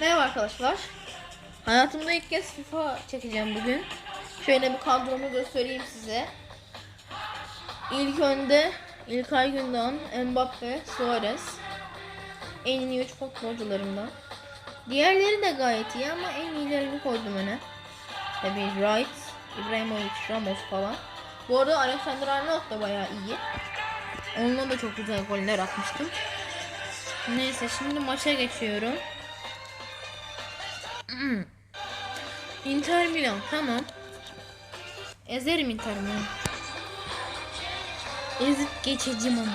Merhaba arkadaşlar. Hayatımda ilk kez FIFA çekeceğim bugün. Şöyle bir kadromu göstereyim size. İlk önde İlkay Gündoğan, Mbappe, Suarez. En iyi 3 futbolcularımdan. Diğerleri de gayet iyi ama en iyilerini koydum öne. Tabii Wright, İbrahimovic, Ramos falan. Bu arada Alexander Arnold da bayağı iyi. Onunla da çok güzel goller atmıştım. Neyse şimdi maça geçiyorum. Hmm. Inter Milan tamam. Ezerim Inter Milan. Ezip geçeceğim onu.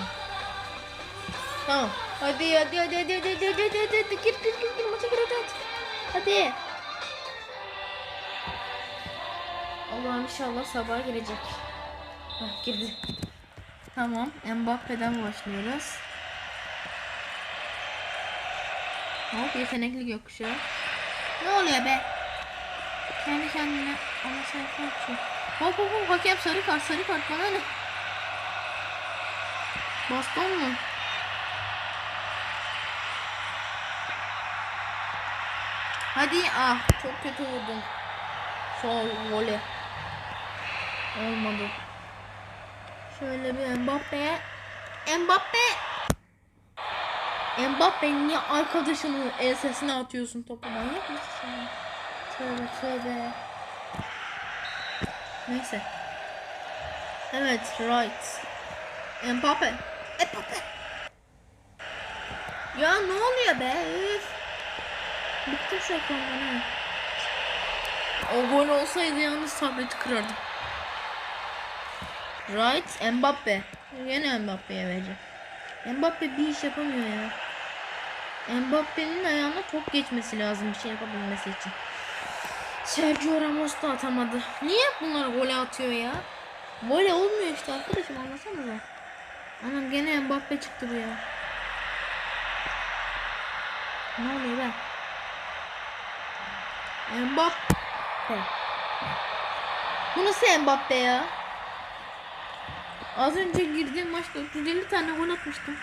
Tamam. Hadi hadi hadi hadi hadi hadi hadi hadi hadi gir gir gir gir maça gir hadi hadi. Hadi. Allah'ım inşallah sabah girecek. Hah girdi. Tamam. Mbappe'den başlıyoruz. Hop yetenekli gökkuşağı. Ne oluyor be? Kendi kendine ama sayfa açıyor. Hop hop hop hakem sarı kart sarı kart bana ne? Baston mu? Hadi ah çok kötü vurdum. Sol voley. Olmadı. Şöyle bir Mbappe. Mbappe. Mbappe niye arkadaşının ensesine atıyorsun topu manyak mısın? Tövbe tövbe. Neyse. Evet right. Mbappe. Mbappe. Ya ne oluyor be? Üf. Bıktım şu ekrandan. O gol olsaydı yalnız tableti kırardım. Right Mbappe. Yine Mbappe'ye vereceğim. Mbappe bir iş yapamıyor ya. Mbappe'nin ayağına top geçmesi lazım bir şey yapabilmesi için. Sergio Ramos da atamadı. Niye bunlar gole atıyor ya? Gole olmuyor işte arkadaşım anlasanıza. Anam gene Mbappe çıktı bu ya. Ne oluyor be? Mbappe. Bu nasıl Mbappe ya? Az önce girdiğim maçta 350 tane gol atmıştım.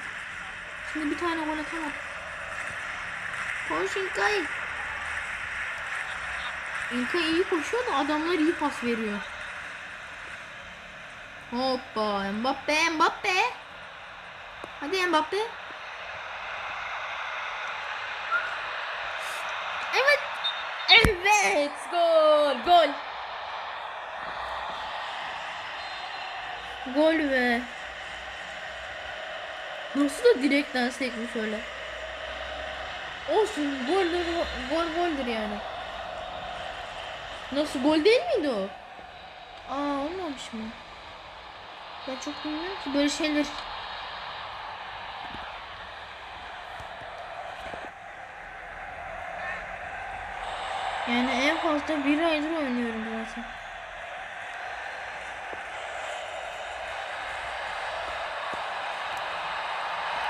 Şimdi bir tane gol atamadım. Koş İlkay. İlkay iyi koşuyor da adamlar iyi pas veriyor. Hoppa Mbappe Mbappe. Hadi Mbappe. Evet. Evet gol gol. Gol ve Nasıl da direkten sekmiş öyle. Olsun gol gol goldür yani. Nasıl gol değil miydi o? Aa olmamış mı? Ben çok bilmiyorum ki böyle şeyler. Yani en fazla bir aydır oynuyorum zaten.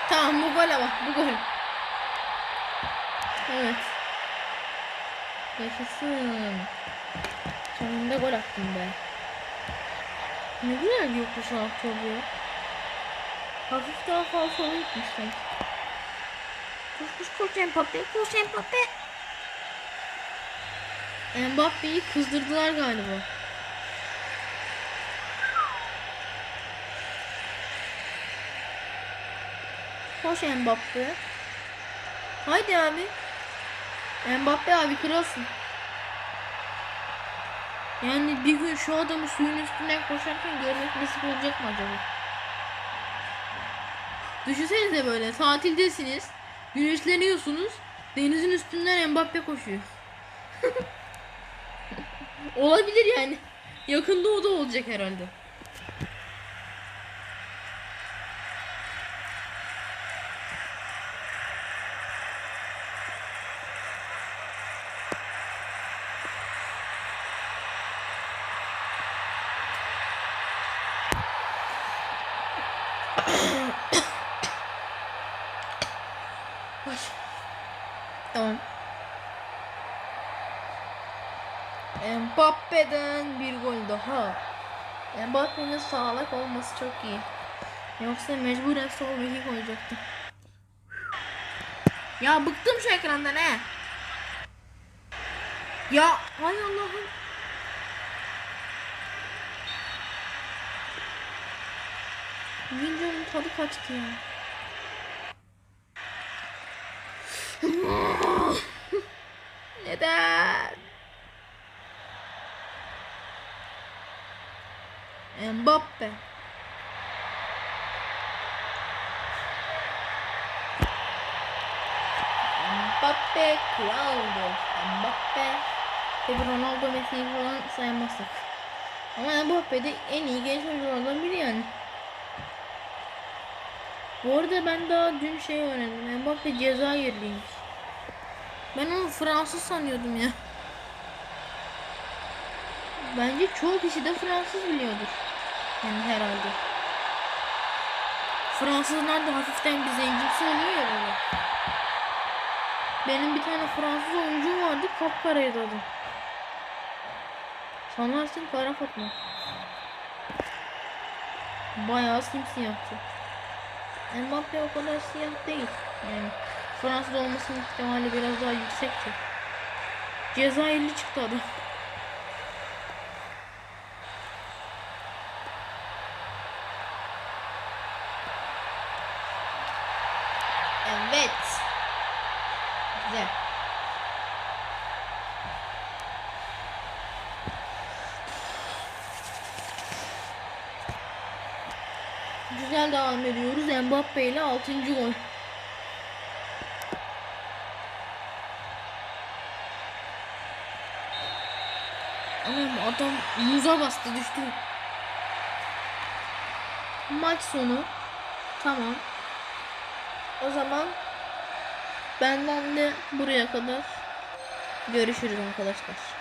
Tamam bu gol ama bu gol. Evet. Yaşasın. Sonunda gol attım be. Ne güzel yokuşu atıyor bu ya. Hafif daha fazla gitmiş sanki. Koş koş koş Mbappe koş Mbappe. Mbappe'yi kızdırdılar galiba. Koş Mbappe. Haydi abi. Mbappe abi kralsın. Yani bir gün şu adamı suyun üstünden koşarken görmek nasip olacak mı acaba? Düşünsenize böyle tatildesiniz. Güneşleniyorsunuz. Denizin üstünden Mbappe koşuyor. Olabilir yani. Yakında o da olacak herhalde. Baş. Tamam. Mbappe'den bir gol daha. Mbappe'nin sağlık olması çok iyi. Yoksa mecburen sol beki koyacaktım. Ya bıktım şu ekrandan he. Ya hay Allah'ım. Videonun tadı kaçtı ya. Neden? Mbappe. Mbappe kraldır. Mbappe. Tabi Ronaldo Messi'yi falan saymazsak. Ama Mbappe de en iyi genç oyunculardan biri yani. Bu arada ben daha dün şey öğrendim. Mbappe Cezayirliymiş. Ben onu Fransız sanıyordum ya. Bence çoğu kişi de Fransız biliyordur. Yani herhalde. Fransızlar da hafiften bir zencimsi oluyor ya. Benim bir tane Fransız oyuncum vardı kapkaraydı adı. Sanarsın kara Fatma. Bayağı simsiyahtı. Mbappe o kadar siyah değil. Yani Fransız olmasının ihtimali biraz daha yüksekti. Cezayirli çıktı adam. Evet. Güzel. Güzel devam ediyoruz. Mbappe ile 6. gol. Anam adam muza bastı düştü. Maç sonu. Tamam. O zaman benden de buraya kadar görüşürüz arkadaşlar.